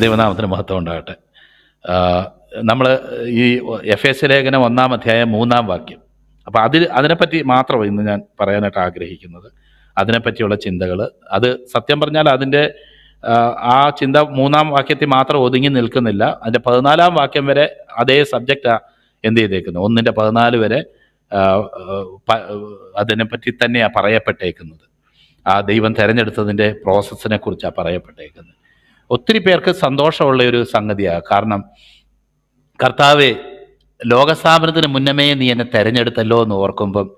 ദൈവനാമത്തിന് മഹത്വം ഉണ്ടാകട്ടെ. നമ്മൾ ഈ എഫ് എസ് ലേഖനം ഒന്നാം അധ്യായം മൂന്നാം വാക്യം. അപ്പോൾ അതിൽ അതിനെപ്പറ്റി മാത്രം ഇന്ന് ഞാൻ പറയാനായിട്ട് ആഗ്രഹിക്കുന്നത്. അതിനെപ്പറ്റിയുള്ള ചിന്തകൾ അത് സത്യം പറഞ്ഞാൽ അതിന്റെ ആ, ചിന്ത മൂന്നാം വാക്യത്തിൽ മാത്രം ഒതുങ്ങി നിൽക്കുന്നില്ല. അതിന്റെ പതിനാലാം വാക്യം വരെ അതേ സബ്ജക്റ്റാണ് എന്ത് ചെയ്തേക്കുന്നത്? ഒന്നിന്റെ പതിനാല് വരെ അതിനെപ്പറ്റി തന്നെയാണ് പറയപ്പെട്ടേക്കുന്നത്. ആ ദൈവം തിരഞ്ഞെടുത്തതിന്റെ പ്രോസസ്സിനെ കുറിച്ചാണ് പറയപ്പെട്ടേക്കുന്നത്. ഒത്തിരി പേർക്ക് സന്തോഷമുള്ള ഒരു സംഗതിയാണ് കാരണം കർത്താവ് ലോകസ്ഥാപനത്തിന് മുന്നമേ നീ എന്നെ തെരഞ്ഞെടുത്തല്ലോ എന്ന് ഓർക്കുമ്പം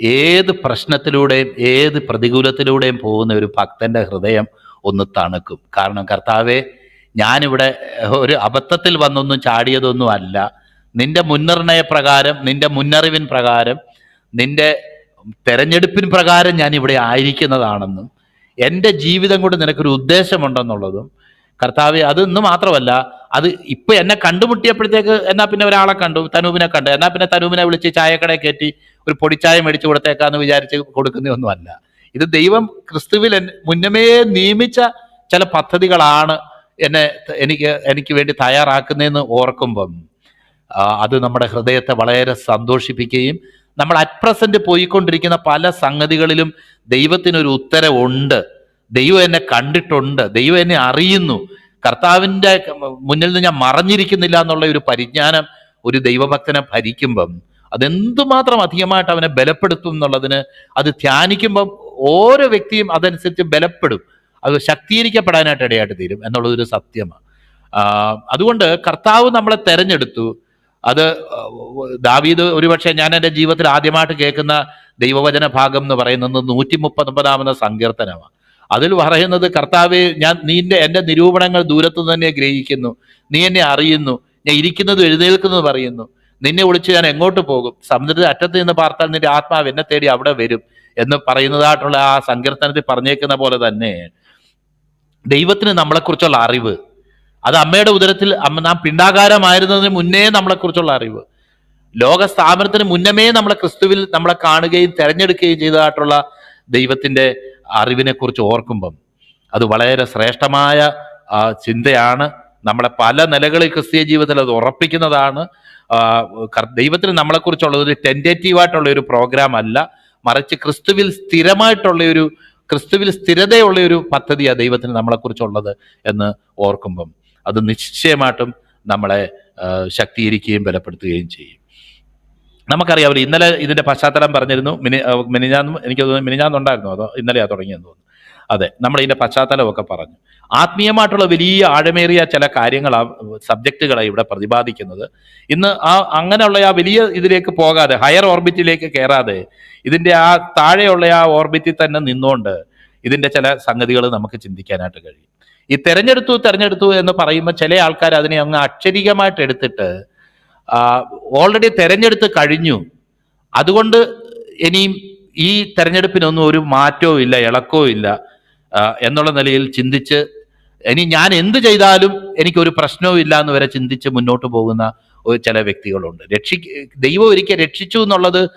ഏത് പ്രശ്നത്തിലൂടെയും ഏത് പ്രതികൂലത്തിലൂടെയും പോകുന്ന ഒരു ഭക്തന്റെ ഹൃദയം ഒന്ന് തണുക്കും. കാരണം കർത്താവെ ഞാനിവിടെ ഒരു അബദ്ധത്തിൽ വന്നൊന്നും ചാടിയതൊന്നും അല്ല. നിന്റെ മുൻനിർണയ പ്രകാരം നിന്റെ മുന്നറിവിൻ പ്രകാരം നിന്റെ തെരഞ്ഞെടുപ്പിൻ പ്രകാരം ഞാൻ ഇവിടെ ആയിരിക്കുന്നതാണെന്നും എന്റെ ജീവിതം കൊണ്ട് നിനക്കൊരു ഉദ്ദേശമുണ്ടെന്നുള്ളതും കർത്താവ് അത് ഇന്ന് മാത്രമല്ല അത് ഇപ്പൊ എന്നെ കണ്ടുമുട്ടിയപ്പോഴത്തേക്ക് എന്നാ പിന്നെ ഒരാളെ കണ്ടു തനൂപിനെ കണ്ടു. എന്നാ പിന്നെ തനൂപിനെ വിളിച്ച് ചായക്കടയിൽ കയറ്റി ഒരു പൊടിച്ചായ മേടിച്ചു കൊടുത്തേക്കാന്ന് വിചാരിച്ച് കൊടുക്കുന്നതൊന്നുമല്ല. ഇത് ദൈവം ക്രിസ്തുവിൽ മുന്നമേ നിയമിച്ച ചില പദ്ധതികളാണ് എന്നെ എനിക്ക് എനിക്ക് വേണ്ടി തയ്യാറാക്കുന്നതെന്ന് ഓർക്കുമ്പം അത് നമ്മുടെ ഹൃദയത്തെ വളരെ സന്തോഷിപ്പിക്കുകയും നമ്മൾ അറ്റ് പ്രസന്റ് പോയിക്കൊണ്ടിരിക്കുന്ന പല സംഗതികളിലും ദൈവത്തിനൊരു ഉത്തരവുണ്ട്. ദൈവം എന്നെ കണ്ടിട്ടുണ്ട്. ദൈവം എന്നെ അറിയുന്നു. കർത്താവിന്റെ മുന്നിൽ നിന്ന് ഞാൻ മറഞ്ഞിരിക്കുന്നില്ല എന്നുള്ള ഒരു പരിജ്ഞാനം ഒരു ദൈവഭക്തനെ ഭരിക്കുമ്പം അതെന്തുമാത്രം അധികമായിട്ട് അവനെ ബലപ്പെടുത്തും എന്നുള്ളതിന് അത് ധ്യാനിക്കുമ്പം ഓരോ വ്യക്തിയും അതനുസരിച്ച് ബലപ്പെടും. അത് ശക്തീകരിക്കപ്പെടാനായിട്ട് ഇടയായിട്ട് തീരും എന്നുള്ളതൊരു സത്യമാണ്. അതുകൊണ്ട് കർത്താവ് നമ്മളെ തെരഞ്ഞെടുത്തു. അത് ദാവീദ് ഒരുപക്ഷെ ഞാൻ എന്റെ ജീവിതത്തിൽ ആദ്യമായിട്ട് കേൾക്കുന്ന ദൈവവചന ഭാഗം എന്ന് പറയുന്നത് നൂറ്റി മുപ്പത്തൊമ്പതാമത് സങ്കീർത്തനമാണ്. അതിൽ പറയുന്നത് കർത്താവെ ഞാൻ നിന്റെ എന്റെ നിരൂപണങ്ങൾ ദൂരത്തു തന്നെ ഗ്രഹിക്കുന്നു. നീ എന്നെ അറിയുന്നു. ഞാൻ ഇരിക്കുന്നത് എഴുന്നേൽക്കുന്നത് പറയുന്നു. നിന്നെ വിളിച്ച് ഞാൻ എങ്ങോട്ട് പോകും? സമുദ്രത്തിന്റെ അറ്റത്ത് നിന്ന് പാർത്താൽ നിന്റെ ആത്മാവ് എന്നെ തേടി അവിടെ വരും എന്ന് പറയുന്നതായിട്ടുള്ള ആ സങ്കീർത്തനത്തിൽ പറഞ്ഞേക്കുന്ന പോലെ തന്നെ ദൈവത്തിന് നമ്മളെക്കുറിച്ചുള്ള അറിവ് അത് അമ്മയുടെ ഉദരത്തിൽ അമ്മ നാം പിണ്ടാകാരമായിരുന്നതിന് മുന്നേ നമ്മളെക്കുറിച്ചുള്ള അറിവ് ലോക സ്ഥാപനത്തിന് മുന്നമേ നമ്മളെ ക്രിസ്തുവിൽ നമ്മളെ കാണുകയും തെരഞ്ഞെടുക്കുകയും ചെയ്തതായിട്ടുള്ള ദൈവത്തിന്റെ അറിവിനെക്കുറിച്ച് ഓർക്കുമ്പം അത് വളരെ ശ്രേഷ്ഠമായ ചിന്തയാണ്. നമ്മളെ പല നിലകളിൽ ക്രിസ്തീയ ജീവിതത്തിൽ അത് ഉറപ്പിക്കുന്നതാണ്. ദൈവത്തിന് നമ്മളെക്കുറിച്ചുള്ളത് ഒരു ടെന്റേറ്റീവായിട്ടുള്ള ഒരു പ്രോഗ്രാം അല്ല. മറിച്ച് ക്രിസ്തുവിൽ സ്ഥിരമായിട്ടുള്ള ഒരു ക്രിസ്തുവിൽ സ്ഥിരതയുള്ള ഒരു പദ്ധതിയാണ് ദൈവത്തിന് നമ്മളെക്കുറിച്ചുള്ളത് എന്ന് ഓർക്കുമ്പം അത് നിശ്ചയമായിട്ടും നമ്മളെ ശക്തീകരിക്കുകയും ബലപ്പെടുത്തുകയും ചെയ്യും. നമുക്കറിയാം ഇന്നലെ ഇതിന്റെ പശ്ചാത്തലം പറഞ്ഞിരുന്നു. മിനി മിനിഞ്ഞാന്നും എനിക്ക് തോന്നുന്നു മിനിഞ്ഞാന്നുണ്ടായിരുന്നു. അതോ ഇന്നലെയാ തുടങ്ങിയെന്ന് തോന്നുന്നു. അതെ നമ്മൾ ഇതിന്റെ പശ്ചാത്തലമൊക്കെ പറഞ്ഞു. ആത്മീയമായിട്ടുള്ള വലിയ ആഴമേറിയ ചില കാര്യങ്ങൾ സബ്ജക്റ്റുകളാണ് ഇവിടെ പ്രതിപാദിക്കുന്നത്. ഇന്ന് ആ അങ്ങനെയുള്ള ആ വലിയ ഇതിലേക്ക് പോകാതെ ഹയർ ഓർബിറ്റിലേക്ക് കയറാതെ ഇതിന്റെ ആ താഴെയുള്ള ആ ഓർബിറ്റിൽ തന്നെ നിന്നുകൊണ്ട് ഇതിന്റെ ചില സംഗതികൾ നമുക്ക് ചിന്തിക്കാനായിട്ട് കഴിയും. ഈ തെരഞ്ഞെടുത്തു തെരഞ്ഞെടുത്തു എന്ന് പറയുമ്പോൾ ചില ആൾക്കാർ അതിനെ അങ്ങ് അക്ഷരികമായിട്ട് എടുത്തിട്ട് ഓൾറെഡി തെരഞ്ഞെടുത്ത് കഴിഞ്ഞു. അതുകൊണ്ട് ഇനിയും ഈ തെരഞ്ഞെടുപ്പിനൊന്നും ഒരു മാറ്റവും ഇല്ല ഇളക്കവും ഇല്ല എന്നുള്ള നിലയിൽ ചിന്തിച്ച് ഇനി ഞാൻ എന്ത് ചെയ്താലും എനിക്കൊരു പ്രശ്നവും ഇല്ല എന്ന് വരെ ചിന്തിച്ച് മുന്നോട്ട് പോകുന്ന ചില വ്യക്തികളുണ്ട്. രക്ഷി ദൈവം ഒരിക്കൽ രക്ഷിച്ചു എന്നുള്ളത്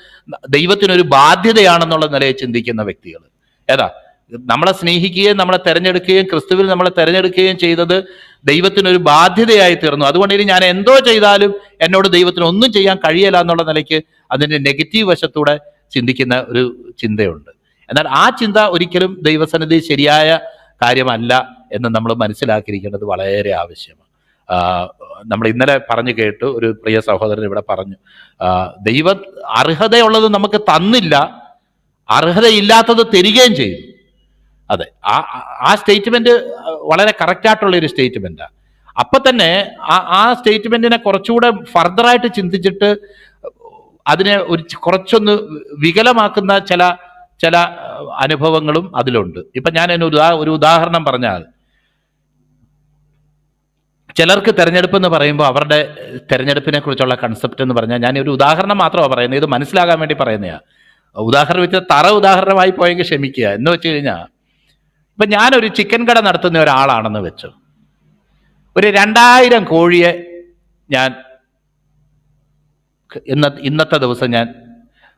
ദൈവത്തിനൊരു ബാധ്യതയാണെന്നുള്ള നിലയിൽ ചിന്തിക്കുന്ന വ്യക്തികൾ. ഏതാ? നമ്മളെ സ്നേഹിക്കുകയും നമ്മളെ തെരഞ്ഞെടുക്കുകയും ക്രിസ്തുവിൽ നമ്മളെ തെരഞ്ഞെടുക്കുകയും ചെയ്തത് ദൈവത്തിനൊരു ബാധ്യതയായി തീർന്നു. അതുകൊണ്ട് ഇനി ഞാൻ എന്തോ ചെയ്താലും എന്നോട് ദൈവത്തിന് ഒന്നും ചെയ്യാൻ കഴിയല്ല എന്നുള്ള നിലയ്ക്ക് അതിന്റെ നെഗറ്റീവ് വശത്തൂടെ ചിന്തിക്കുന്ന ഒരു ചിന്തയുണ്ട്. എന്നാൽ ആ ചിന്ത ഒരിക്കലും ദൈവസന്നിധി ശരിയായ കാര്യമല്ല എന്ന് നമ്മൾ മനസ്സിലാക്കിയിരിക്കേണ്ടത് വളരെ ആവശ്യമാണ്. നമ്മൾ ഇന്നലെ പറഞ്ഞു കേട്ടു ഒരു പ്രിയ സഹോദരൻ ഇവിടെ പറഞ്ഞു ദൈവ അർഹതയുള്ളത് നമുക്ക് തന്നില്ല അർഹതയില്ലാത്തത് തരികയും ചെയ്തു. അതെ. ആ ആ- സ്റ്റേറ്റ്മെന്റ് വളരെ കറക്റ്റായിട്ടുള്ള ഒരു സ്റ്റേറ്റ്മെന്റാണ് അപ്പൊ തന്നെ ആ ആ സ്റ്റേറ്റ്മെന്റിനെ കുറച്ചുകൂടെ ഫർദറായിട്ട് ചിന്തിച്ചിട്ട് അതിനെ ഒരു കുറച്ചൊന്ന് വികലമാക്കുന്ന ചില ചില അനുഭവങ്ങളും അതിലുണ്ട്. ഇപ്പൊ ഞാൻ അതിന് ഒരു ഒരു ഉദാഹരണം പറഞ്ഞാൽ ചിലർക്ക് തെരഞ്ഞെടുപ്പ് എന്ന് പറയുമ്പോൾ അവരുടെ തെരഞ്ഞെടുപ്പിനെ കുറിച്ചുള്ള കൺസെപ്റ്റ് എന്ന് പറഞ്ഞാൽ ഞാൻ ഒരു ഉദാഹരണം മാത്രമാണ് പറയുന്നത് ഇത് മനസ്സിലാകാൻ വേണ്ടി പറയുന്നതാണ് ഉദാഹരണം വെച്ചാൽ തറ ഉദാഹരണമായി പോയെങ്കിൽ ക്ഷമിക്കുക. എന്ന് വെച്ച് കഴിഞ്ഞാൽ ഇപ്പൊ ഞാനൊരു ചിക്കൻ കട നടത്തുന്ന ഒരാളാണെന്ന് വെച്ചു. ഒരു രണ്ടായിരം കോഴിയെ ഞാൻ ഇന്ന ഇന്നത്തെ ദിവസം ഞാൻ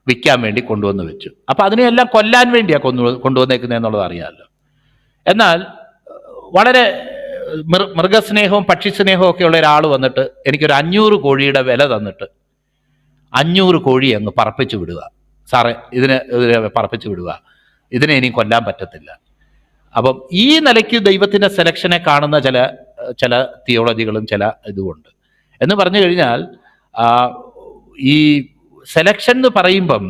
വിൽക്കാൻ വേണ്ടി കൊണ്ടുവന്ന് വെച്ചു. അപ്പൊ അതിനെയെല്ലാം കൊല്ലാൻ വേണ്ടിയാ കൊണ്ടു കൊണ്ടുവന്നേക്കുന്നത് എന്നുള്ളത് അറിയാമല്ലോ എന്നാൽ വളരെ മൃ- മൃഗസ്നേഹവും പക്ഷിസ്നേഹവും ഒക്കെ ഉള്ള ഒരാൾ വന്നിട്ട് എനിക്കൊരു അഞ്ഞൂറ് കോഴിയുടെ വില തന്നിട്ട് അഞ്ഞൂറ് കോഴി അങ്ങ് പറപ്പിച്ചു വിടുക. സാറേ ഇതിനെ ഇതിനെ പറപ്പിച്ചു വിടുക. ഇതിനെ ഇനി കൊല്ലാൻ പറ്റത്തില്ല. അപ്പം ഈ നിലയ്ക്ക് ദൈവത്തിന്റെ സെലക്ഷനെ കാണുന്ന ചില ചില തിയോളജികളും ചില ഇതുമുണ്ട്. എന്ന് പറഞ്ഞു കഴിഞ്ഞാൽ ഈ സെലക്ഷൻ എന്ന് പറയുമ്പം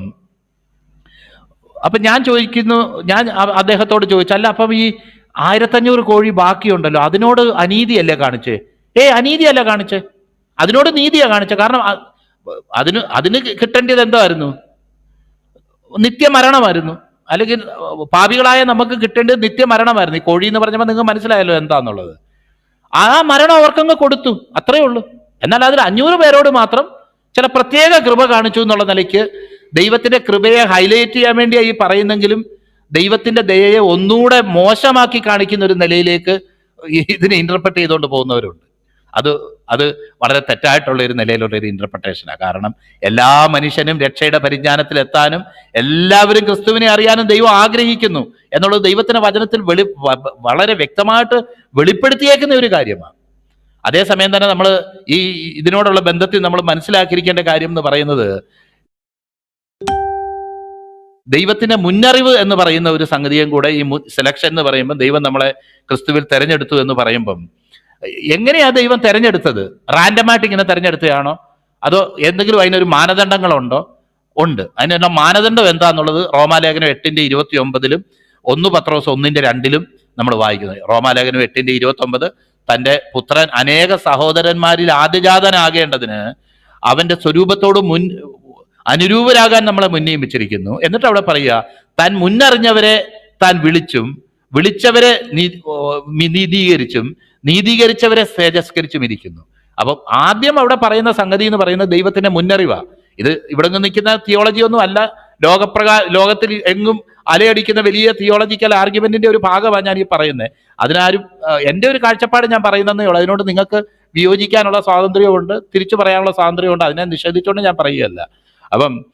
അപ്പൊ ഞാൻ ചോദിക്കുന്നു ഞാൻ അദ്ദേഹത്തോട് ചോദിച്ചു അല്ല അപ്പം ഈ ആയിരത്തഞ്ഞൂറ് കോഴി ബാക്കിയുണ്ടല്ലോ അതിനോട് അനീതിയല്ലേ കാണിച്ചേ? ഏ അനീതിയല്ല കാണിച്ചേ. അതിനോട് നീതിയാ കാണിച്ചേ. കാരണം അതിന് അതിന് കിട്ടേണ്ടത് എന്തായിരുന്നു നിത്യമരണമായിരുന്നു. അല്ലെങ്കിൽ പാപികളായ നമുക്ക് കിട്ടേണ്ടത് നിത്യമരണമായിരുന്നു. ഈ കോഴി എന്ന് പറഞ്ഞപ്പോൾ നിങ്ങൾക്ക് മനസ്സിലായല്ലോ എന്താന്നുള്ളത്. ആ മരണം അവർക്കങ്ങ് കൊടുത്തു. അത്രയേ ഉള്ളൂ. എന്നാൽ അതിൽ അഞ്ഞൂറ് പേരോട് മാത്രം ചില പ്രത്യേക കൃപ കാണിച്ചു എന്നുള്ള നിലയ്ക്ക് ദൈവത്തിന്റെ കൃപയെ ഹൈലൈറ്റ് ചെയ്യാൻ വേണ്ടിയായി പറയുന്നെങ്കിലും ദൈവത്തിന്റെ ദയയെ ഒന്നുകൂടെ മോശമാക്കി കാണിക്കുന്ന ഒരു നിലയിലേക്ക് ഇതിനെ ഇന്റർപ്രറ്റ് ചെയ്തുകൊണ്ട് പോകുന്നവരുണ്ട്. അത് അത് വളരെ തെറ്റായിട്ടുള്ള ഒരു നിലയിലുള്ള ഒരു ഇന്റർപ്രിട്ടേഷനാണ് കാരണം എല്ലാ മനുഷ്യനും രക്ഷയുടെ പരിജ്ഞാനത്തിൽ എത്താനും എല്ലാവരും ക്രിസ്തുവിനെ അറിയാനും ദൈവം ആഗ്രഹിക്കുന്നു എന്നുള്ളത് ദൈവത്തിന്റെ വചനത്തിൽ വെളി വളരെ വ്യക്തമായിട്ട് വെളിപ്പെടുത്തിയേക്കുന്ന ഒരു കാര്യമാണ്. അതേസമയം തന്നെ നമ്മൾ ഈ ഇതിനോടുള്ള ബന്ധത്തിൽ നമ്മൾ മനസ്സിലാക്കിയിരിക്കേണ്ട കാര്യം എന്ന് പറയുന്നത് ദൈവത്തിന്റെ മുന്നറിവ് എന്ന് പറയുന്ന ഒരു സംഗതിയും കൂടെ ഈ സെലക്ഷൻ എന്ന് പറയുമ്പോൾ ദൈവം നമ്മളെ ക്രിസ്തുവിൽ തെരഞ്ഞെടുത്തു എന്ന് പറയുമ്പം എങ്ങനെയാ ദൈവം തെരഞ്ഞെടുത്തത്? റാൻഡമായിട്ട് ഇങ്ങനെ തെരഞ്ഞെടുത്തതാണോ? അതോ എന്തെങ്കിലും അതിനൊരു മാനദണ്ഡങ്ങളുണ്ടോ? ഉണ്ട്. അതിനുള്ള മാനദണ്ഡം എന്താന്നുള്ളത് റോമാലേഖനം എട്ടിന്റെ ഇരുപത്തി ഒമ്പതിലും ഒന്ന് പത്രോസ് ഒന്നിന്റെ രണ്ടിലും നമ്മൾ വായിക്കുന്നത്. റോമാലേഖനം എട്ടിന്റെ ഇരുപത്തി ഒമ്പത് തന്റെ പുത്രൻ അനേക സഹോദരന്മാരിൽ ആദ്യജാതനാകേണ്ടതിന് അവന്റെ സ്വരൂപത്തോട് മുൻ അനുരൂപരാകാൻ നമ്മളെ മുന്നിയമിച്ചിരിക്കുന്നു എന്നിട്ട് അവിടെ പറയുക താൻ മുന്നറിഞ്ഞവരെ താൻ വിളിച്ചും വിളിച്ചവരെ നീതീകരിച്ചും നീതീകരിച്ചവരെ തേജസ്കരിച്ചും ഇരിക്കുന്നു. അപ്പം ആദ്യം അവിടെ പറയുന്ന സംഗതി എന്ന് പറയുന്നത് ദൈവത്തിന്റെ മുന്നറിവാ. ഇത് ഇവിടെ നിന്ന് നിൽക്കുന്ന തിയോളജി ഒന്നും അല്ല. ലോകപ്രകാ ലോകത്തിൽ എങ്ങും അലയടിക്കുന്ന വലിയ തിയോളജിക്കൽ ആർഗ്യുമെന്റിന്റെ ഒരു ഭാഗമാണ് ഞാൻ ഈ പറയുന്നത് അതിനാരും എന്റെ ഒരു കാഴ്ചപ്പാട് ഞാൻ പറയുന്നതേ ഉള്ളൂ. അതിനോട് നിങ്ങൾക്ക് വിയോജിക്കാനുള്ള സ്വാതന്ത്ര്യമുണ്ട് തിരിച്ചു പറയാനുള്ള സ്വാതന്ത്ര്യമുണ്ട് അതിനെ നിഷേധിച്ചുകൊണ്ട് ഞാൻ പറയുകയല്ല. അപ്പം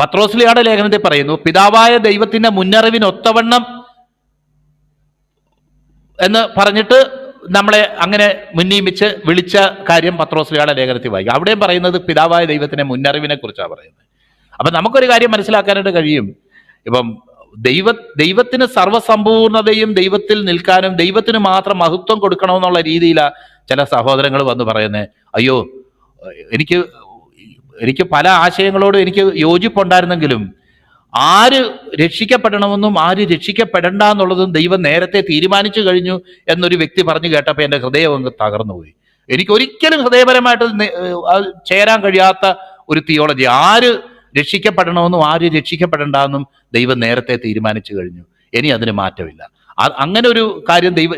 പത്രോസ്ലിയുടെ ലേഖനത്തിൽ പറയുന്നു പിതാവായ ദൈവത്തിന്റെ മുന്നറിവിന് ഒത്തവണ്ണം എന്ന് പറഞ്ഞിട്ട് നമ്മളെ അങ്ങനെ മുന്നീമിച്ച് വിളിച്ച കാര്യം പത്രോസ്ലിയുടെ ലേഖനത്തിൽ വായിക്കും. അവിടെയും പറയുന്നത് പിതാവായ ദൈവത്തിന്റെ മുന്നറിവിനെ കുറിച്ചാണ് പറയുന്നത്. അപ്പം നമുക്കൊരു കാര്യം മനസ്സിലാക്കാനായിട്ട് കഴിയും. ഇപ്പം ദൈവ ദൈവത്തിന് സർവസമ്പൂർണതയും ദൈവത്തിൽ നിൽക്കാനും ദൈവത്തിന് മാത്രം മഹത്വം കൊടുക്കണമെന്നുള്ള രീതിയിലാണ് ചില സഹോദരങ്ങൾ വന്ന് പറയുന്നത്. അയ്യോ എനിക്ക് എനിക്ക് പല ആശയങ്ങളോടും എനിക്ക് യോജിപ്പുണ്ടായിരുന്നെങ്കിലും ആര് രക്ഷിക്കപ്പെടണമെന്നും ആര് രക്ഷിക്കപ്പെടണ്ട എന്നുള്ളതും ദൈവം നേരത്തെ തീരുമാനിച്ചു കഴിഞ്ഞു എന്നൊരു വ്യക്തി പറഞ്ഞു കേട്ടപ്പോൾ എന്റെ ഹൃദയം അങ്ങ് തകർന്നുപോയി. എനിക്ക് ഒരിക്കലും ഹൃദയപരമായിട്ട് ചേരാൻ കഴിയാത്ത ഒരു തിയോളജി ആര് രക്ഷിക്കപ്പെടണമെന്നും ആര് രക്ഷിക്കപ്പെടണ്ടെന്നും ദൈവം നേരത്തെ തീരുമാനിച്ചു കഴിഞ്ഞു. ഇനി അതിന് മാറ്റമില്ല. അങ്ങനെ ഒരു കാര്യം ദൈവ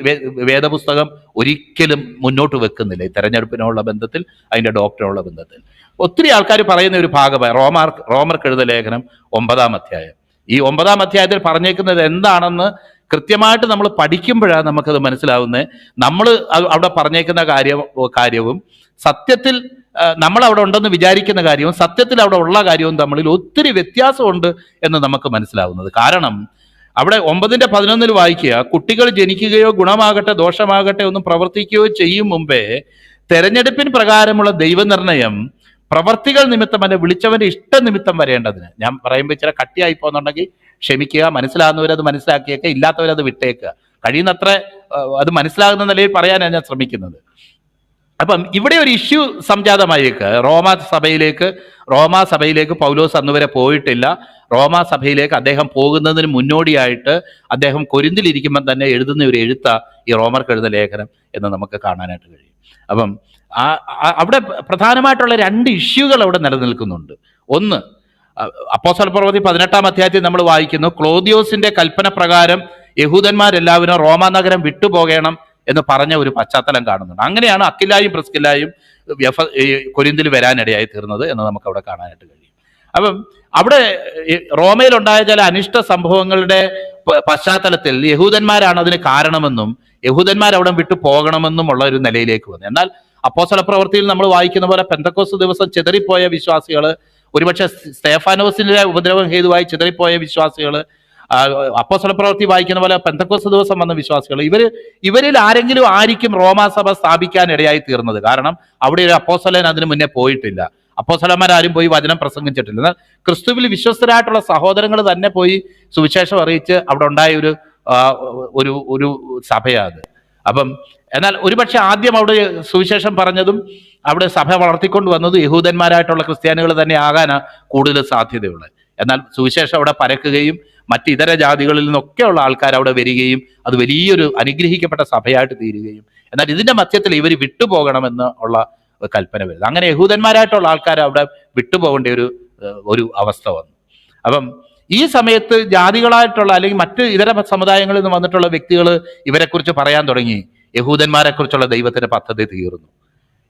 വേദപുസ്തകം ഒരിക്കലും മുന്നോട്ട് വെക്കുന്നില്ല. ഈ തെരഞ്ഞെടുപ്പിനുള്ള ബന്ധത്തിൽ അതിന്റെ ഡോക്ടറിനുള്ള ബന്ധത്തിൽ. ഒത്തിരി ആൾക്കാർ പറയുന്ന ഒരു ഭാഗമായി റോമാർ റോമർക്ക് എഴുത ലേഖനം ഒമ്പതാം അധ്യായം. ഈ ഒമ്പതാം അധ്യായത്തിൽ പറഞ്ഞേക്കുന്നത് എന്താണെന്ന് കൃത്യമായിട്ട് നമ്മൾ പഠിക്കുമ്പോഴാണ് നമുക്കത് മനസ്സിലാവുന്നത്. നമ്മൾ അവിടെ പറഞ്ഞേക്കുന്ന കാര്യം കാര്യവും സത്യത്തിൽ നമ്മൾ അവിടെ ഉണ്ടെന്ന് വിചാരിക്കുന്ന കാര്യവും സത്യത്തിൽ അവിടെ ഉള്ള കാര്യവും തമ്മിൽ ഒത്തിരി വ്യത്യാസമുണ്ട് എന്ന് നമുക്ക് മനസ്സിലാവുന്നത്. കാരണം അവിടെ ഒമ്പതിന്റെ പതിനൊന്നിൽ വായിക്കുക കുട്ടികൾ ജനിക്കുകയോ ഗുണമാകട്ടെ ദോഷമാകട്ടെ ഒന്നും പ്രവർത്തിക്കുകയോ ചെയ്യും മുമ്പേ തെരഞ്ഞെടുപ്പിന് പ്രകാരമുള്ള ദൈവനിർണയം പ്രവർത്തികൾ നിമിത്തം അല്ലെ വിളിച്ചവന്റെ ഇഷ്ട ഇഷ്ടനിമിത്തം വരേണ്ടതിന്. ഞാൻ പറയുമ്പോൾ ഇച്ചിരി കട്ടിയായി പോകുന്നുണ്ടെങ്കിൽ ക്ഷമിക്കുക മനസ്സിലാകുന്നവരത് മനസ്സിലാക്കിയേക്കുക ഇല്ലാത്തവരത് വിട്ടേക്കുക. കഴിയുന്നത്ര അത് മനസ്സിലാകുന്ന നിലയിൽ പറയാനാണ് ഞാൻ ശ്രമിക്കുന്നത്. അപ്പം ഇവിടെ ഒരു ഇഷ്യൂ സംജാതമായേക്ക്. റോമാ സഭയിലേക്ക് റോമാ സഭയിലേക്ക് പൗലോസ് അന്ന് വരെ പോയിട്ടില്ല. റോമാ സഭയിലേക്ക് അദ്ദേഹം പോകുന്നതിന് മുന്നോടിയായിട്ട് അദ്ദേഹം കൊരിന്തിലിരിക്കുമ്പോൾ തന്നെ എഴുതുന്ന ഒരു എഴുത്ത ഈ റോമർക്ക് എഴുതുന്ന ലേഖനം എന്ന് നമുക്ക് കാണാനായിട്ട് കഴിയും. അപ്പം അവിടെ പ്രധാനമായിട്ടുള്ള രണ്ട് ഇഷ്യൂകൾ അവിടെ നിലനിൽക്കുന്നുണ്ട്. ഒന്ന് അപ്പോസൽ പ്രവൃത്തി പതിനെട്ടാം അധ്യായത്തിൽ നമ്മൾ വായിക്കുന്നു ക്ലോദിയോസിന്റെ കൽപ്പന പ്രകാരം യഹൂദന്മാരെല്ലാവരും റോമാ നഗരം വിട്ടുപോകണം എന്ന് പറഞ്ഞ ഒരു പശ്ചാത്തലം കാണുന്നുണ്ട്. അങ്ങനെയാണ് അക്കിലായും പ്രിസ്കിലായും വ്യഫ ഈ കൊരിന്തിൽ വരാനിടയായി തീർന്നത് എന്ന് നമുക്ക് അവിടെ കാണാനായിട്ട് കഴിയും. അപ്പം അവിടെ റോമയിലുണ്ടായ ചില അനിഷ്ട സംഭവങ്ങളുടെ പശ്ചാത്തലത്തിൽ യഹൂദന്മാരാണ് അതിന് കാരണമെന്നും യഹൂദന്മാർ അവിടെ വിട്ടു പോകണമെന്നും ഉള്ള ഒരു നിലയിലേക്ക് വന്നു. എന്നാൽ അപ്പോസല പ്രവൃത്തിയിൽ നമ്മൾ വായിക്കുന്ന പോലെ പെന്തക്കോസ് ദിവസം ചിതറിപ്പോയ വിശ്വാസികൾ ഒരുപക്ഷെ സ്റ്റേഫാനോസിന്റെ ഉപദ്രവം ഹേതുവായി ചിതറിപ്പോയ വിശ്വാസികൾ അപ്പോസ്തല പ്രവൃത്തി വായിക്കുന്ന പോലെ പെന്തക്കോസ് ദിവസം വന്ന വിശ്വാസികൾ ഇവർ ഇവരിൽ ആരെങ്കിലും ആയിരിക്കും റോമാസഭ സ്ഥാപിക്കാൻ ഇടയായി തീർന്നത്. കാരണം അവിടെ ഒരു അപ്പോസ്വലൻ അതിന് മുന്നേ പോയിട്ടില്ല. അപ്പോസ്തലന്മാരാരും പോയി വചനം പ്രസംഗിച്ചിട്ടില്ല. എന്നാൽ ക്രിസ്തുവിൽ വിശ്വസ്തരായിട്ടുള്ള സഹോദരങ്ങൾ തന്നെ പോയി സുവിശേഷം അറിയിച്ച് അവിടെ ഉണ്ടായ ഒരു ഒരു ഒരു സഭയാണ് അപ്പം എന്നാൽ ഒരുപക്ഷെ ആദ്യം അവിടെ സുവിശേഷം പറഞ്ഞതും അവിടെ സഭ വളർത്തിക്കൊണ്ട് വന്നത് യഹൂദന്മാരായിട്ടുള്ള ക്രിസ്ത്യാനികൾ തന്നെ ആകാനാണ് കൂടുതൽ സാധ്യതയുള്ളത്. എന്നാൽ സുവിശേഷം അവിടെ പരക്കുകയും മറ്റ് ഇതര ജാതികളിൽ നിന്നൊക്കെയുള്ള ആൾക്കാർ അവിടെ വരികയും അത് വലിയൊരു അനുഗ്രഹിക്കപ്പെട്ട സഭയായിട്ട് തീരുകയും. എന്നാൽ ഇതിന്റെ മധ്യത്തിൽ ഇവർ വിട്ടുപോകണമെന്ന് ഉള്ള കൽപ്പന വരുന്നത് അങ്ങനെ യഹൂദന്മാരായിട്ടുള്ള ആൾക്കാർ അവിടെ വിട്ടുപോകേണ്ട ഒരു ഒരു അവസ്ഥ വന്നു. അപ്പം ഈ സമയത്ത് ജാതികളായിട്ടുള്ള അല്ലെങ്കിൽ മറ്റ് ഇതര സമുദായങ്ങളിൽ നിന്ന് വന്നിട്ടുള്ള വ്യക്തികൾ ഇവരെക്കുറിച്ച് പറയാൻ തുടങ്ങി. യഹൂദന്മാരെക്കുറിച്ചുള്ള ദൈവത്തിന്റെ പദ്ധതി തീർന്നു.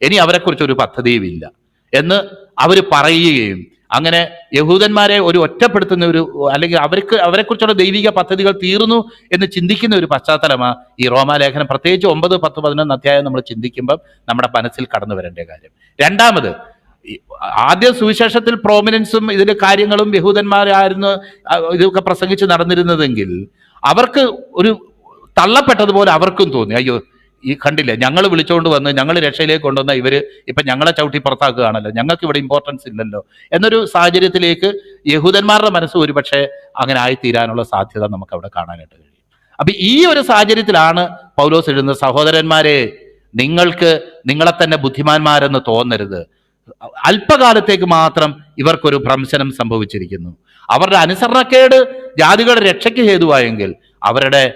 ഇനി അവരെക്കുറിച്ച് ഒരു പദ്ധതിയുമില്ല എന്ന് അവർ പറയുകയും അങ്ങനെ യഹൂദന്മാരെ ഒരു ഒറ്റപ്പെടുത്തുന്ന ഒരു അല്ലെങ്കിൽ അവർക്ക് അവരെക്കുറിച്ചുള്ള ദൈവിക പദ്ധതികൾ തീർന്നു എന്ന് ചിന്തിക്കുന്ന ഒരു പശ്ചാത്തലമാണ് ഈ റോമാലേഖനം പ്രത്യേകിച്ച് ഒമ്പത് പത്ത് പതിനൊന്ന് അധ്യായം നമ്മൾ ചിന്തിക്കുമ്പം നമ്മുടെ മനസ്സിൽ കടന്നു വരേണ്ട കാര്യം. രണ്ടാമത് ആദ്യ സുവിശേഷത്തിൽ പ്രോമിനൻസും ഇതിന്റെ കാര്യങ്ങളും യഹൂദന്മാരായിരുന്നു ഇതൊക്കെ പ്രസംഗിച്ച് നടന്നിരുന്നതെങ്കിൽ അവർക്ക് ഒരു തള്ളപ്പെട്ടതുപോലെ അവർക്കും തോന്നി. അയ്യോ ഈ കണ്ടില്ലേ? ഞങ്ങൾ വിളിച്ചുകൊണ്ട് വന്ന് ഞങ്ങൾ രക്ഷയിലേക്ക് കൊണ്ടുവന്ന ഇവർ ഇപ്പം ഞങ്ങളെ ചവിട്ടി പുറത്താക്കുകയാണല്ലോ. ഞങ്ങൾക്ക് ഇവിടെ ഇമ്പോർട്ടൻസ് ഇല്ലല്ലോ. എന്നൊരു സാഹചര്യത്തിലേക്ക് യഹൂദന്മാരുടെ മനസ്സ് ഒരുപക്ഷെ അങ്ങനെ ആയിത്തീരാനുള്ള സാധ്യത നമുക്ക് അവിടെ കാണാനായിട്ട് കഴിയും. അപ്പം ഈ ഒരു സാഹചര്യത്തിലാണ് പൗലോസ് എഴുതുന്നത് സഹോദരന്മാരെ നിങ്ങൾക്ക് നിങ്ങളെ തന്നെ ബുദ്ധിമാന്മാരെന്ന് തോന്നരുത്. അല്പകാലത്തേക്ക് മാത്രം ഇവർക്കൊരു ഭ്രംശനം സംഭവിച്ചിരിക്കുന്നു. അവരുടെ അനുസരണക്കേട് ജാതികളുടെ രക്ഷയ്ക്ക് ഹേതുവായെങ്കിൽ അവരുടെ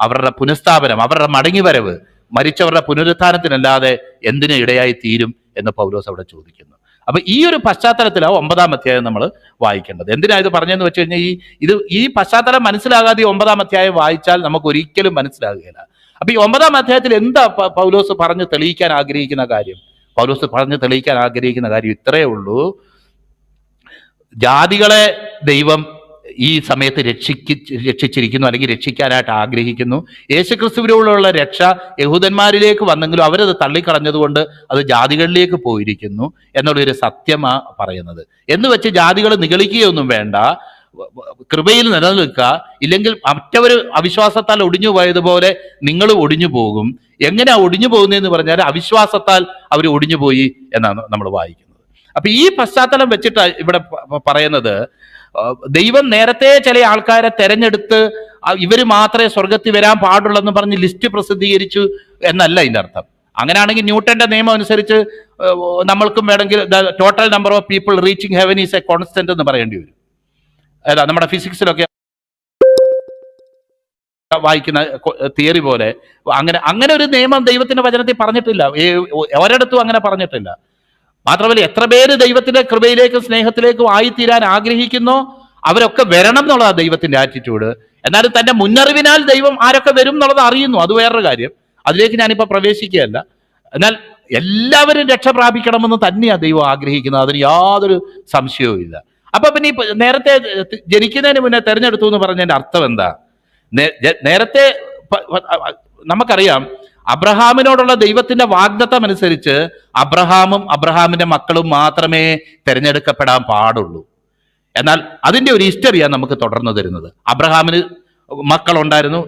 അവരുടെ പുനഃസ്ഥാപനം അവരുടെ മടങ്ങിവരവ് മരിച്ചവരുടെ പുനരുത്ഥാനത്തിനല്ലാതെ എന്തിനു ഇടയായി തീരും എന്ന് പൗലോസ് അവിടെ ചോദിക്കുന്നു. അപ്പൊ ഈ ഒരു പശ്ചാത്തലത്തിലാണ് ഒമ്പതാം അധ്യായം നമ്മൾ വായിക്കേണ്ടത്. എന്തിനാ ഇത് പറഞ്ഞതെന്ന് വെച്ച് കഴിഞ്ഞാൽ ഈ ഇത് ഈ പശ്ചാത്തലം മനസ്സിലാകാതെ ഒമ്പതാം അധ്യായം വായിച്ചാൽ നമുക്ക് ഒരിക്കലും മനസ്സിലാകുകയില്ല. അപ്പൊ ഈ ഒമ്പതാം അധ്യായത്തിൽ എന്താ പൗലോസ് പറഞ്ഞ് തെളിയിക്കാൻ ആഗ്രഹിക്കുന്ന കാര്യം? പൗലോസ് പറഞ്ഞ് തെളിയിക്കാൻ ആഗ്രഹിക്കുന്ന കാര്യം ഇത്രയേ ഉള്ളൂ. ജാതികളെ ദൈവം ഈ സമയത്ത് രക്ഷിക്ക് രക്ഷിച്ചിരിക്കുന്നു അല്ലെങ്കിൽ രക്ഷിക്കാനായിട്ട് ആഗ്രഹിക്കുന്നു. യേശുക്രിസ്തുവിനോടുള്ള രക്ഷ യഹൂദന്മാരിലേക്ക് വന്നെങ്കിലും അവരത് തള്ളിക്കളഞ്ഞതുകൊണ്ട് അത് ജാതികളിലേക്ക് പോയിരിക്കുന്നു എന്നുള്ളൊരു സത്യമാ പറയുന്നത്. എന്ന് വെച്ച് ജാതികൾ നിഗളിക്കുകയൊന്നും വേണ്ട. കൃപയിൽ നിലനിൽക്കുക. ഇല്ലെങ്കിൽ മറ്റവർ അവിശ്വാസത്താൽ ഒടിഞ്ഞു പോയതുപോലെ നിങ്ങൾ ഒടിഞ്ഞു പോകും. എങ്ങനെയാ ഒടിഞ്ഞു പോകുന്നതെന്ന് പറഞ്ഞാൽ അവിശ്വാസത്താൽ അവർ ഒടിഞ്ഞു പോയി എന്നാണ് നമ്മൾ വായിക്കുന്നത്. അപ്പൊ ഈ പശ്ചാത്തലം വെച്ചിട്ട് ഇവിടെ പറയുന്നത്. ദൈവം നേരത്തെ ചില ആൾക്കാരെ തെരഞ്ഞെടുത്ത് ഇവർ മാത്രമേ സ്വർഗത്തിൽ വരാൻ പാടുള്ളെന്ന് പറഞ്ഞ് ലിസ്റ്റ് പ്രസിദ്ധീകരിച്ചു എന്നല്ല ഇതിന്റെ അർത്ഥം. അങ്ങനെയാണെങ്കിൽ ന്യൂട്ടന്റെ നിയമം അനുസരിച്ച് നമ്മൾക്കും വേണമെങ്കിൽ the total number of people reaching heaven is a constant എന്ന് പറയേണ്ടി വരും. അതാ നമ്മുടെ ഫിസിക്സിലൊക്കെ വായിക്കുന്ന തിയറി പോലെ അങ്ങനെ അങ്ങനെ ഒരു നിയമം ദൈവത്തിന്റെ വചനത്തിൽ പറഞ്ഞിട്ടില്ല. ഒരിടത്തും അങ്ങനെ പറഞ്ഞിട്ടില്ല. മാത്രമല്ല എത്ര പേര് ദൈവത്തിന്റെ കൃപയിലേക്കും സ്നേഹത്തിലേക്കും ആയിത്തീരാൻ ആഗ്രഹിക്കുന്നോ അവരൊക്കെ വരണം എന്നുള്ളതാണ് ദൈവത്തിന്റെ ആറ്റിറ്റ്യൂഡ് എന്നാലും തന്റെ മുന്നറിവിനാൽ ദൈവം ആരൊക്കെ വരും എന്നുള്ളത് അറിയുന്നു. അത് വേറൊരു കാര്യം. അതിലേക്ക് ഞാനിപ്പോൾ പ്രവേശിക്കുകയല്ല. എന്നാൽ എല്ലാവരും രക്ഷ പ്രാപിക്കണമെന്ന് തന്നെയാണ് ദൈവം ആഗ്രഹിക്കുന്നത്. അതിന് യാതൊരു സംശയവും ഇല്ല. അപ്പൊ പിന്നെ ഈ നേരത്തെ ജനിക്കുന്നതിന് മുന്നേ തെരഞ്ഞെടുത്തു എന്ന് പറഞ്ഞതിന്റെ അർത്ഥം എന്താ? നേരത്തെ നമുക്കറിയാം അബ്രഹാമിനോടുള്ള ദൈവത്തിന്റെ വാഗ്ദത്തം അനുസരിച്ച് അബ്രഹാമും അബ്രഹാമിന്റെ മക്കളും മാത്രമേ തിരഞ്ഞെടുക്കപ്പെടാൻ പാടുള്ളൂ. എന്നാൽ അതിന്റെ ഒരു ഹിസ്റ്ററിയാണ് നമുക്ക് തുടർന്ന് തരുന്നത്. അബ്രഹാമിന് മക്കളുണ്ടായിരുന്നു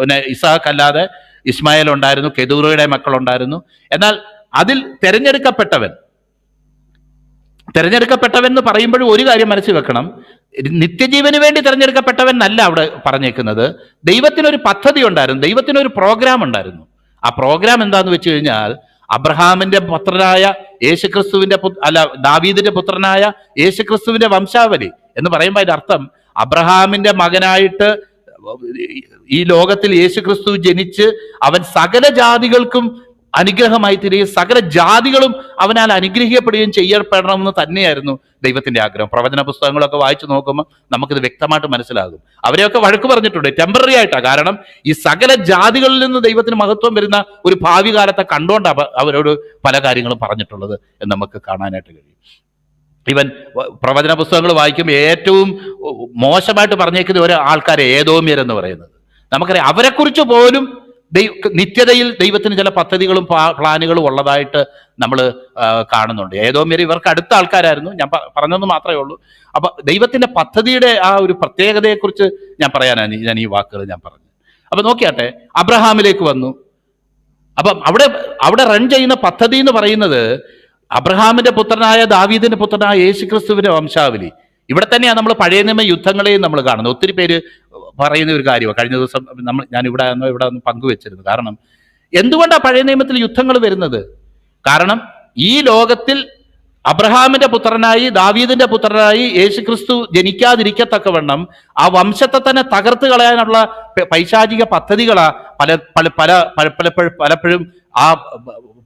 പിന്നെ ഇസാഖ് അല്ലാതെ ഇസ്മായേൽ ഉണ്ടായിരുന്നു കെദൂറയുടെ മക്കളുണ്ടായിരുന്നു. എന്നാൽ അതിൽ തിരഞ്ഞെടുക്കപ്പെട്ടവൻ തിരഞ്ഞെടുക്കപ്പെട്ടവൻ എന്ന് പറയുമ്പോഴും ഒരു കാര്യം മനസ്സിൽ വെക്കണം. നിത്യജീവന് വേണ്ടി തിരഞ്ഞെടുക്കപ്പെട്ടവൻ എന്നല്ല അവിടെ പറഞ്ഞേക്കുന്നത്. ദൈവത്തിനൊരു പദ്ധതി ഉണ്ടായിരുന്നു. ദൈവത്തിനൊരു പ്രോഗ്രാം ഉണ്ടായിരുന്നു. ആ പ്രോഗ്രാം എന്താന്ന് വെച്ച് കഴിഞ്ഞാൽ അബ്രഹാമിന്റെ പുത്രനായ യേശുക്രിസ്തുവിന്റെ അല്ല ദാവീദിന്റെ പുത്രനായ യേശുക്രിസ്തുവിന്റെ വംശാവലി എന്ന് പറയുമ്പോൾ അതിന്റെ അർത്ഥം അബ്രഹാമിന്റെ മകനായിട്ട് ഈ ലോകത്തിൽ യേശുക്രിസ്തു ജനിച്ച് അവൻ സകല ജാതികൾക്കും അനുഗ്രഹമായി തീരുകയും സകല ജാതികളും അവനാൽ അനുഗ്രഹിക്കപ്പെടുകയും ചെയ്യപ്പെടണമെന്ന് തന്നെയായിരുന്നു ദൈവത്തിന്റെ ആഗ്രഹം. പ്രവചന പുസ്തകങ്ങളൊക്കെ വായിച്ചു നോക്കുമ്പോൾ നമുക്കിത് വ്യക്തമായിട്ട് മനസ്സിലാകും. അവരെയൊക്കെ വഴക്ക് പറഞ്ഞിട്ടുണ്ട്. ടെമ്പററി ആയിട്ടാണ് കാരണം ഈ സകല ജാതികളിൽ നിന്ന് ദൈവത്തിന് മഹത്വം വരുന്ന ഒരു ഭാവി കാലത്തെ കണ്ടുകൊണ്ട് അവ- അവരോട് പല കാര്യങ്ങളും പറഞ്ഞിട്ടുള്ളത് എന്ന് നമുക്ക് കാണാനായിട്ട് കഴിയും. ഇവൻ പ്രവചന പുസ്തകങ്ങൾ വായിക്കുമ്പോൾ ഏറ്റവും മോശമായിട്ട് പറഞ്ഞേക്കുന്ന ഒരു ആൾക്കാരെ ഏതോമ്യർ എന്ന് പറയുന്നത്. നമുക്കറിയാം. അവരെക്കുറിച്ച് പോലും ദൈവ നിത്യതയിൽ ദൈവത്തിന് ചില പദ്ധതികളും പ്ലാനുകളും ഉള്ളതായിട്ട് നമ്മൾ കാണുന്നുണ്ട്. ഏതോ മേരി ഇവർക്ക് അടുത്ത ആൾക്കാരായിരുന്നു. ഞാൻ പറഞ്ഞതെന്ന് മാത്രമേ ഉള്ളൂ. അപ്പൊ ദൈവത്തിന്റെ പദ്ധതിയുടെ ആ ഒരു പ്രത്യേകതയെക്കുറിച്ച് ഞാൻ പറയാനാണ് ഞാൻ ഈ വാക്കുകൾ ഞാൻ പറഞ്ഞു അപ്പൊ നോക്കിയാട്ടെ അബ്രഹാമിലേക്ക് വന്നു. അപ്പം അവിടെ അവിടെ റൺ ചെയ്യുന്ന പദ്ധതി എന്ന് പറയുന്നത് അബ്രഹാമിന്റെ പുത്രനായ ദാവീദിന്റെ പുത്രനായ യേശുക്രിസ്തുവിന്റെ വംശാവലി. ഇവിടെ തന്നെയാണ് നമ്മൾ പഴയ നിയമ യുദ്ധങ്ങളെയും നമ്മൾ കാണുന്നത്. ഒത്തിരി പേര് പറയുന്ന ഒരു കാര്യമാണ്. കഴിഞ്ഞ ദിവസം നമ്മൾ ഞാൻ ഇവിടെ ആണെന്നോ ഇവിടെ ഒന്ന് പങ്കുവെച്ചിരുന്നു. കാരണം എന്തുകൊണ്ടാണ് പഴയ നിയമത്തിൽ യുദ്ധങ്ങൾ വരുന്നത്? കാരണം ഈ ലോകത്തിൽ അബ്രഹാമിന്റെ പുത്രനായി ദാവീദിന്റെ പുത്രനായി യേശുക്രിസ്തു ജനിക്കാതിരിക്കത്തക്കവണ്ണം ആ വംശത്തെ തന്നെ തകർത്ത് കളയാനുള്ള പൈശാചിക പദ്ധതികളാ പല പല പല- പലപ്പോഴും പലപ്പോഴും ആ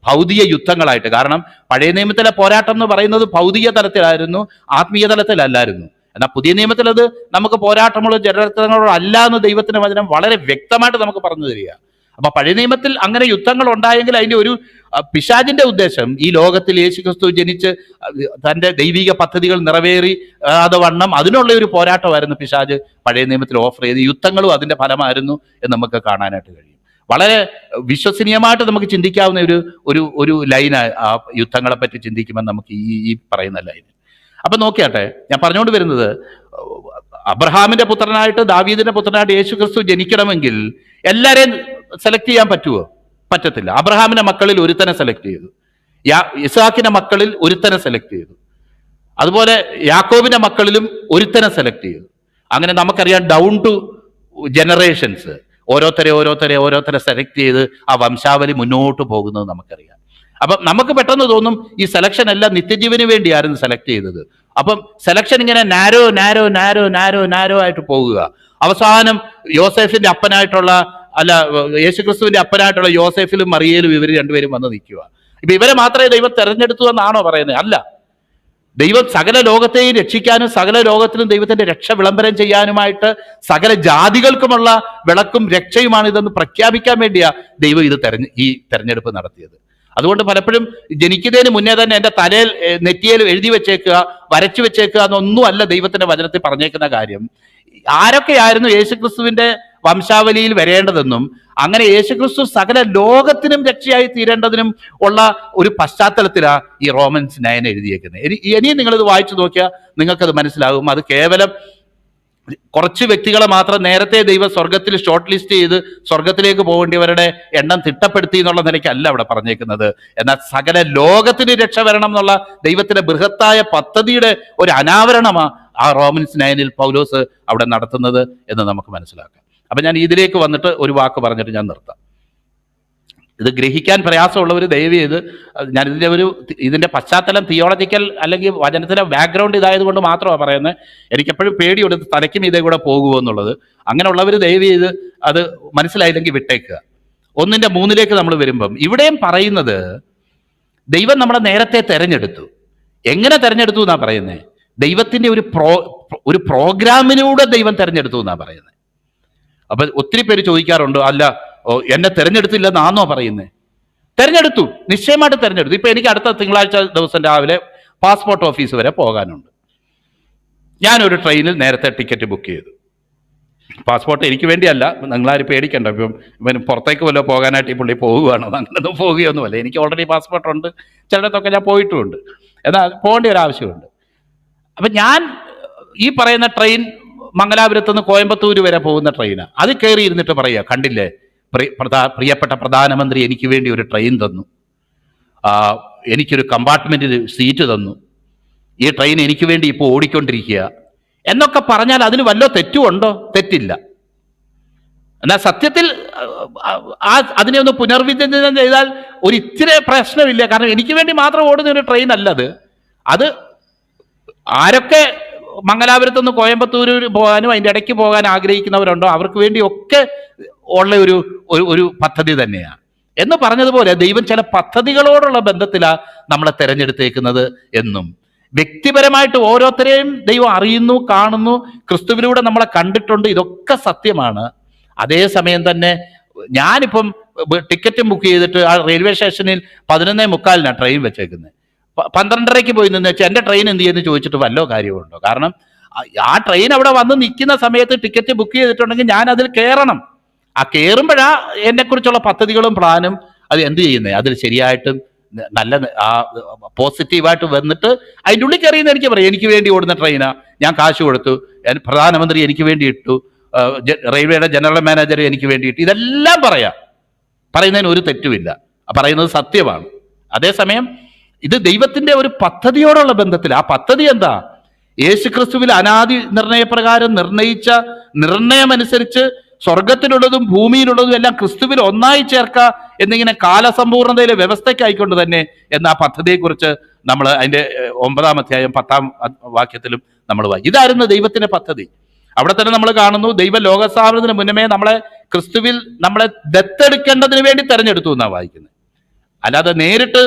ഭൗതിക യുദ്ധങ്ങളായിട്ട്. കാരണം പഴയ നിയമത്തിലെ പോരാട്ടം എന്ന് പറയുന്നത് ഭൗതിക തലത്തിലായിരുന്നു ആത്മീയ തലത്തിലല്ലായിരുന്നു. എന്നാൽ പുതിയ നിയമത്തിൽ അത് നമുക്ക് പോരാട്ടമുള്ള ജനരത്നങ്ങളോ അല്ല എന്ന് ദൈവത്തിന്റെ വചനം വളരെ വ്യക്തമായിട്ട് നമുക്ക് പറഞ്ഞു തരിക. അപ്പൊ പഴയ നിയമത്തിൽ അങ്ങനെ യുദ്ധങ്ങൾ ഉണ്ടായെങ്കിൽ അതിന്റെ ഒരു പിശാജിന്റെ ഉദ്ദേശം ഈ ലോകത്തിൽ യേശുക്രിസ്തു ജനിച്ച് തന്റെ ദൈവിക പദ്ധതികൾ നിറവേറി അത് വണ്ണം അതിനുള്ള ഒരു പോരാട്ടമായിരുന്നു പിശാജ് പഴയ നിയമത്തിൽ ഓഫർ ചെയ്ത്. യുദ്ധങ്ങളും അതിന്റെ ഫലമായിരുന്നു എന്ന് നമുക്ക് കാണാനായിട്ട് കഴിയും. വളരെ വിശ്വസനീയമായിട്ട് നമുക്ക് ചിന്തിക്കാവുന്ന ഒരു ഒരു ഒരു ആ യുദ്ധങ്ങളെ പറ്റി ചിന്തിക്കുമ്പോൾ നമുക്ക് ഈ ഈ പറയുന്ന ലൈൻ അപ്പൊ നോക്കിയാട്ടെ ഞാൻ പറഞ്ഞുകൊണ്ട് വരുന്നത് അബ്രഹാമിന്റെ പുത്രനായിട്ട് ദാവീദിന്റെ പുത്രനായിട്ട് യേശു ക്രിസ്തു ജനിക്കണമെങ്കിൽ എല്ലാരെയും സെലക്ട് ചെയ്യാൻ പറ്റുമോ പറ്റത്തില്ല. അബ്രഹാമിന്റെ മക്കളിൽ ഒരുത്തനെ സെലക്ട് ചെയ്തു. യാ ഇസാഖിന്റെ മക്കളിൽ ഒരുത്തനെ സെലക്ട് ചെയ്തു. അതുപോലെ യാക്കോബിന്റെ മക്കളിലും ഒരുത്തനെ സെലക്ട് ചെയ്തു. അങ്ങനെ നമുക്കറിയാം ഡൗൺ ടു ജനറേഷൻസ് ഓരോരുത്തരെ ഓരോരുത്തരെ ഓരോരുത്തരെ സെലക്ട് ചെയ്ത് ആ വംശാവലി മുന്നോട്ട് പോകുന്നത് നമുക്കറിയാം. അപ്പം നമുക്ക് പെട്ടെന്ന് തോന്നും ഈ സെലക്ഷൻ എല്ലാം നിത്യജീവന് വേണ്ടിയായിരുന്നു സെലക്ട് ചെയ്തത്. അപ്പം സെലക്ഷൻ ഇങ്ങനെ narrow narrow narrow narrow narrow ആയിട്ട് പോകുക. അവസാനം യോസെഫിന്റെ അപ്പനായിട്ടുള്ള അല്ല യേശുക്രിസ്തുവിന്റെ അപ്പനായിട്ടുള്ള യോസെഫിലും മറിയയിലും ഇവർ രണ്ടുപേരും വന്ന് നിൽക്കുക. ഇപ്പൊ ഇവരെ മാത്രമേ ദൈവം തെരഞ്ഞെടുത്തു എന്നാണോ പറയുന്നത്? അല്ല. ദൈവം സകല ലോകത്തെയും രക്ഷിക്കാനും സകല ലോകത്തിലും ദൈവത്തിന്റെ രക്ഷ വിളംബരം ചെയ്യാനുമായിട്ട് സകല ജാതികൾക്കുമുള്ള വിളക്കും രക്ഷയുമാണ് ഇതെന്ന് പ്രഖ്യാപിക്കാൻ വേണ്ടിയാ ദൈവം ഇത് തെരഞ്ഞ് ഈ തെരഞ്ഞെടുപ്പ് നടത്തിയത്. അതുകൊണ്ട് പലപ്പോഴും ജനിക്കുന്നതിന് മുന്നേ തന്നെ എന്റെ തലയിൽ നെറ്റിയിൽ എഴുതി വെച്ചേക്കുക വരച്ചു വെച്ചേക്കുക എന്നൊന്നും അല്ല ദൈവത്തിന്റെ വചനത്തിൽ പറഞ്ഞേക്കുന്ന കാര്യം. ആരൊക്കെയായിരുന്നു യേശുക്രിസ്തുവിന്റെ വംശാവലിയിൽ വരേണ്ടതെന്നും അങ്ങനെ യേശുക്രിസ്തു സകല ലോകത്തിനും രക്ഷയായി തീരേണ്ടതിനും ഉള്ള ഒരു പശ്ചാത്തലത്തിലാണ് ഈ റോമൻസ് നയൻ എഴുതിയേക്കുന്നത്. ഇനി ഇനിയും നിങ്ങളിത് വായിച്ചു നോക്കിയാൽ നിങ്ങൾക്കത് മനസ്സിലാകും. അത് കേവലം കുറച്ച് വ്യക്തികളെ മാത്രം നേരത്തെ ദൈവം സ്വർഗത്തിൽ ഷോർട്ട് ലിസ്റ്റ് ചെയ്ത് സ്വർഗത്തിലേക്ക് പോകേണ്ടിയവരുടെ എണ്ണം തിട്ടപ്പെടുത്തി എന്നുള്ള നിലയ്ക്കല്ല അവിടെ പറഞ്ഞേക്കുന്നത്. എന്നാൽ സകല ലോകത്തിന് രക്ഷ വരണം എന്നുള്ള ദൈവത്തിന്റെ ബൃഹത്തായ പദ്ധതിയുടെ ഒരു അനാവരണമാ ആ റോമൻസ് നയനിൽ പൗലോസ് അവിടെ നടത്തുന്നത് എന്ന് നമുക്ക് മനസ്സിലാക്കാം. അപ്പൊ ഞാൻ ഇതിലേക്ക് വന്നിട്ട് ഒരു വാക്ക് പറഞ്ഞിട്ട് ഞാൻ നിർത്താം. ഇത് ഗ്രഹിക്കാൻ പ്രയാസമുള്ളവർ ദയവ് ചെയ്ത് ഞാൻ ഇതിന്റെ ഒരു ഇതിന്റെ പശ്ചാത്തലം തിയോളജിക്കൽ അല്ലെങ്കിൽ വചനത്തിന്റെ ബാക്ക്ഗ്രൗണ്ട് ഇതായത് കൊണ്ട് മാത്രമാണ് പറയുന്നത്. എനിക്കെപ്പോഴും പേടിയുണ്ട് തലയ്ക്കും ഇതേ കൂടെ പോകുമോ എന്നുള്ളത്. അങ്ങനെയുള്ളവർ ദയവ് ചെയ്ത് അത് മനസ്സിലായില്ലെങ്കിൽ വിട്ടേക്കുക. ഒന്നിന്റെ മൂന്നിലേക്ക് നമ്മൾ വരുമ്പം ഇവിടെയും പറയുന്നത് ദൈവം നമ്മളെ നേരത്തെ തെരഞ്ഞെടുത്തു. എങ്ങനെ തെരഞ്ഞെടുത്തു എന്നാണ് പറയുന്നത് ദൈവത്തിന്റെ ഒരു പ്രോ ഒരു പ്രോഗ്രാമിലൂടെ ദൈവം തെരഞ്ഞെടുത്തു എന്നാണ് പറയുന്നത് അപ്പൊ ഒത്തിരി പേര് ചോദിക്കാറുണ്ട് അല്ല എന്നെ തെരഞ്ഞെടുത്തില്ലെന്നാണോ പറയുന്നത് തിരഞ്ഞെടുത്തു. നിശ്ചയമായിട്ട് തിരഞ്ഞെടുത്തു. ഇപ്പൊ എനിക്ക് അടുത്ത തിങ്കളാഴ്ച ദിവസം രാവിലെ പാസ്പോർട്ട് ഓഫീസ് വരെ പോകാനുണ്ട്. ഞാനൊരു ട്രെയിനിൽ നേരത്തെ ടിക്കറ്റ് ബുക്ക് ചെയ്തു. പാസ്പോർട്ട് എനിക്ക് വേണ്ടിയല്ല. നിങ്ങളാരും പേടിക്കണ്ട. ഇപ്പം ഇവൻ പുറത്തേക്ക് വല്ലതും പോകാനായിട്ട് ഈ പുള്ളി പോവുകയാണോ? അങ്ങനെയൊന്നും പോവുകയൊന്നുമല്ല. എനിക്ക് ഓൾറെഡി പാസ്പോർട്ട് ഉണ്ട് ചിലയിടത്തൊക്കെ ഞാൻ പോയിട്ടുമുണ്ട്. എന്നാൽ പോകേണ്ട ഒരു ആവശ്യമുണ്ട്. അപ്പം ഞാൻ ഈ പറയുന്ന ട്രെയിൻ മംഗലാപുരത്ത് നിന്ന് കോയമ്പത്തൂർ വരെ പോകുന്ന ട്രെയിനാണ് അത് കയറി ഇരുന്നിട്ട് പറയുക. കണ്ടില്ലേ? പ്രിയപ്പെട്ട പ്രധാനമന്ത്രി എനിക്ക് വേണ്ടി ഒരു ട്രെയിൻ തന്നു. എനിക്കൊരു കമ്പാർട്ട്മെന്റിൽ സീറ്റ് തന്നു. ഈ ട്രെയിൻ എനിക്ക് വേണ്ടി ഇപ്പോൾ ഓടിക്കൊണ്ടിരിക്കുക. എന്നൊക്കെ പറഞ്ഞാൽ അതിന് വല്ലോ തെറ്റുമുണ്ടോ തെറ്റില്ല. എന്നാൽ സത്യത്തിൽ ആ, അതിനെ ഒന്ന് പുനർവിചിന്തനം ചെയ്താൽ ഒരു ഇത്തിരി പ്രശ്നമില്ല. കാരണം എനിക്ക് വേണ്ടി മാത്രം ഓടുന്ന ഒരു ട്രെയിൻ അല്ലത്. അത് ആരൊക്കെ മംഗലാപുരത്ത് നിന്ന് കോയമ്പത്തൂർ പോകാനും അതിന്റെ ഇടയ്ക്ക് പോകാൻ ആഗ്രഹിക്കുന്നവരുണ്ടോ? അവർക്ക് വേണ്ടി ഒക്കെ ഉള്ള ഒരു ഒരു- പദ്ധതി തന്നെയാണ്. എന്ന് പറഞ്ഞതുപോലെ ദൈവം ചില പദ്ധതികളോടുള്ള ബന്ധത്തിലാണ് നമ്മളെ തിരഞ്ഞെടുത്തേക്കുന്നത് എന്നും. വ്യക്തിപരമായിട്ട് ഓരോരുത്തരെയും ദൈവം അറിയുന്നു കാണുന്നു ക്രിസ്തുവിലൂടെ നമ്മളെ കണ്ടിട്ടുണ്ട് ഇതൊക്കെ സത്യമാണ്. അതേസമയം തന്നെ ഞാനിപ്പം ടിക്കറ്റും ബുക്ക് ചെയ്തിട്ട് ആ റെയിൽവേ സ്റ്റേഷനിൽ പതിനൊന്നേ മുക്കാലിനാണ് ട്രെയിൻ വെച്ചേക്കുന്നത് പന്ത്രണ്ടരയ്ക്ക് പോയി നിന്ന് വെച്ചാൽ എന്റെ ട്രെയിൻ എന്ത് ചെയ്യുന്നു ചോദിച്ചിട്ട് വല്ലോ കാര്യമുണ്ടോ? കാരണം ആ ട്രെയിൻ അവിടെ വന്ന് നിൽക്കുന്ന സമയത്ത് ടിക്കറ്റ് ബുക്ക് ചെയ്തിട്ടുണ്ടെങ്കിൽ ഞാൻ അതിൽ കയറണം ആ കയറുമ്പോഴാ എന്നെക്കുറിച്ചുള്ള പദ്ധതികളും പ്ലാനും അത് എന്ത് ചെയ്യുന്നത് അതിൽ ശരിയായിട്ടും നല്ല ആ പോസിറ്റീവായിട്ട് വന്നിട്ട് അതിന്റെ ഉള്ളിൽ കയറിയെന്ന് എനിക്ക് പറയാം. എനിക്ക് വേണ്ടി ഓടുന്ന ട്രെയിനാ ഞാൻ കാശ് കൊടുത്തു. പ്രധാനമന്ത്രി എനിക്ക് വേണ്ടി ഇട്ടു. റെയിൽവേയുടെ ജനറൽ മാനേജർ എനിക്ക് വേണ്ടി ഇട്ടു. ഇതെല്ലാം പറയാം. പറയുന്നതിന് ഒരു തെറ്റുമില്ല. പറയുന്നത് സത്യമാണ്. അതേസമയം ഇത് ദൈവത്തിന്റെ ഒരു പദ്ധതിയോടുള്ള ബന്ധത്തിൽ. ആ പദ്ധതി എന്താ? യേശുക്രിസ്തുവിൽ അനാദി നിർണയപ്രകാരം നിർണയിച്ച നിർണയമനുസരിച്ച് സ്വർഗത്തിലുള്ളതും ഭൂമിയിലുള്ളതും എല്ലാം ക്രിസ്തുവിൽ ഒന്നായി ചേർക്കുക എന്നിങ്ങനെ കാലസമ്പൂർണതയിലെ വ്യവസ്ഥയ്ക്കായിക്കൊണ്ട് തന്നെ എന്ന ആ പദ്ധതിയെക്കുറിച്ച് നമ്മൾ അതിന്റെ ഒമ്പതാം അധ്യായം പത്താം വാക്യത്തിലും നമ്മൾ വായി. ഇതായിരുന്നു ദൈവത്തിന്റെ പദ്ധതി. അവിടെ തന്നെ നമ്മൾ കാണുന്നു ദൈവ ലോകസ്ഥാപനത്തിന് മുന്നമേ നമ്മളെ ക്രിസ്തുവിൽ നമ്മളെ ദത്തെടുക്കേണ്ടതിന് വേണ്ടി തെരഞ്ഞെടുത്തു എന്നാണ് വായിക്കുന്നത്. അല്ലാതെ നേരിട്ട്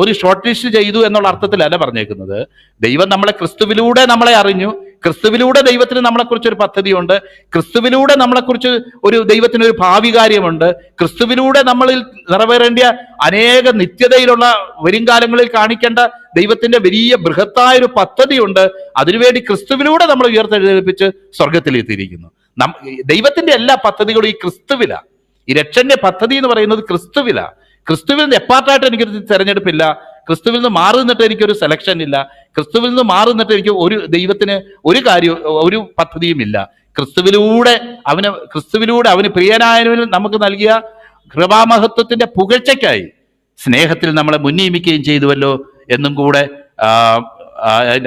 ഒരു ഷോർട്ട് ലിസ്റ്റ് ചെയ്തു എന്നുള്ള അർത്ഥത്തിലല്ല പറഞ്ഞേക്കുന്നത്. ദൈവം നമ്മളെ ക്രിസ്തുവിലൂടെ നമ്മളെ അറിഞ്ഞു ക്രിസ്തുവിലൂടെ ദൈവത്തിന് നമ്മളെക്കുറിച്ച് ഒരു പദ്ധതിയുണ്ട്. ക്രിസ്തുവിലൂടെ നമ്മളെക്കുറിച്ച് ഒരു ദൈവത്തിന് ഒരു ഭാവി കാര്യമുണ്ട് ക്രിസ്തുവിലൂടെ നമ്മളിൽ നിറവേറേണ്ട അനേക നിത്യതയിലുള്ള വരുംകാലങ്ങളിൽ കാണിക്കേണ്ട ദൈവത്തിന്റെ വലിയ ബൃഹത്തായ ഒരു പദ്ധതിയുണ്ട്. അതിനുവേണ്ടി ക്രിസ്തുവിലൂടെ നമ്മൾ ഉയർത്തെഴുന്നേൽപ്പിച്ച് സ്വർഗത്തിലെത്തിയിരിക്കുന്നു ദൈവത്തിന്റെ എല്ലാ പദ്ധതികളും ഈ ക്രിസ്തുവിലാണ് ഈ രക്ഷന്റെ പദ്ധതി എന്ന് പറയുന്നത് ക്രിസ്തുവിലാണ് ക്രിസ്തുവിൽ നിന്ന് എപ്പാർട്ടായിട്ട് എനിക്കൊരു തെരഞ്ഞെടുപ്പില്ല. ക്രിസ്തുവിൽ നിന്ന് മാറി നിന്നിട്ട് എനിക്കൊരു സെലക്ഷൻ ഇല്ല. ക്രിസ്തുവിൽ നിന്ന് മാറി നിന്നിട്ട് എനിക്ക് ഒരു ദൈവത്തിന് ഒരു കാര്യം ഒരു പദ്ധതിയും ഇല്ല. ക്രിസ്തുവിലൂടെ അവന് ക്രിസ്തുവിലൂടെ അവന് പ്രിയനായവന് നമുക്ക് നൽകിയ കൃപാമഹത്വത്തിന്റെ പുകഴ്ചയ്ക്കായി സ്നേഹത്തിൽ നമ്മളെ മുന്നിയമിക്കുകയും ചെയ്തുവല്ലോ എന്നും കൂടെ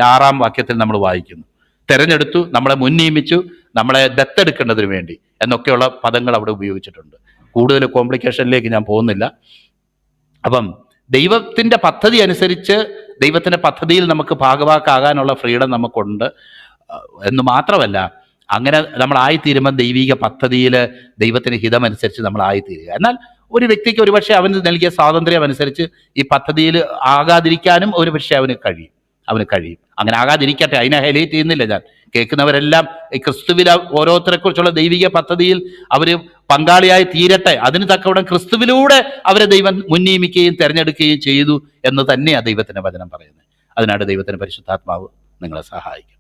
ആറാം വാക്യത്തിൽ നമ്മൾ വായിക്കുന്നു. തെരഞ്ഞെടുത്തു നമ്മളെ മുന്നിയമിച്ചു നമ്മളെ ദത്തെടുക്കേണ്ടതിന് വേണ്ടി എന്നൊക്കെയുള്ള പദങ്ങൾ അവിടെ ഉപയോഗിച്ചിട്ടുണ്ട്. കൂടുതൽ കോംപ്ലിക്കേഷനിലേക്ക് ഞാൻ പോകുന്നില്ല. അപ്പം ദൈവത്തിന്റെ പദ്ധതി അനുസരിച്ച് ദൈവത്തിന്റെ പദ്ധതിയിൽ നമുക്ക് ഭാഗവാക്കാകാനുള്ള ഫ്രീഡം നമുക്കുണ്ട്. എന്ന് മാത്രമല്ല അങ്ങനെ നമ്മൾ ആയിത്തീരുമ്പോൾ ദൈവിക പദ്ധതിയിൽ ദൈവത്തിന് ഹിതമനുസരിച്ച് നമ്മൾ ആയിത്തീരുക എന്നാൽ ഒരു വ്യക്തിക്ക് ഒരുപക്ഷെ അവന് നൽകിയ സ്വാതന്ത്ര്യം അനുസരിച്ച് ഈ പദ്ധതിയിൽ ആകാതിരിക്കാനും ഒരുപക്ഷെ അവന് കഴിയും. അവന് കഴിയും. അങ്ങനെ ആകാതിരിക്കട്ടെ അതിനെ ഹൈലൈറ്റ് ചെയ്യുന്നില്ല ഞാൻ. കേൾക്കുന്നവരെല്ലാം ഈ ക്രിസ്തുവിൽ ഓരോരുത്തരെ കുറിച്ചുള്ള ദൈവിക പദ്ധതിയിൽ അവർ പങ്കാളിയായി തീരട്ടെ. അതിന് തക്കവിടം ക്രിസ്തുവിലൂടെ അവരെ ദൈവം മുന്നിയമിക്കുകയും തിരഞ്ഞെടുക്കുകയും ചെയ്തു എന്ന് തന്നെയാണ് ദൈവത്തിന്റെ വചനം പറയുന്നത്. അതിനാണ് ദൈവത്തിന്റെ പരിശുദ്ധാത്മാവ് നിങ്ങളെ സഹായിക്കും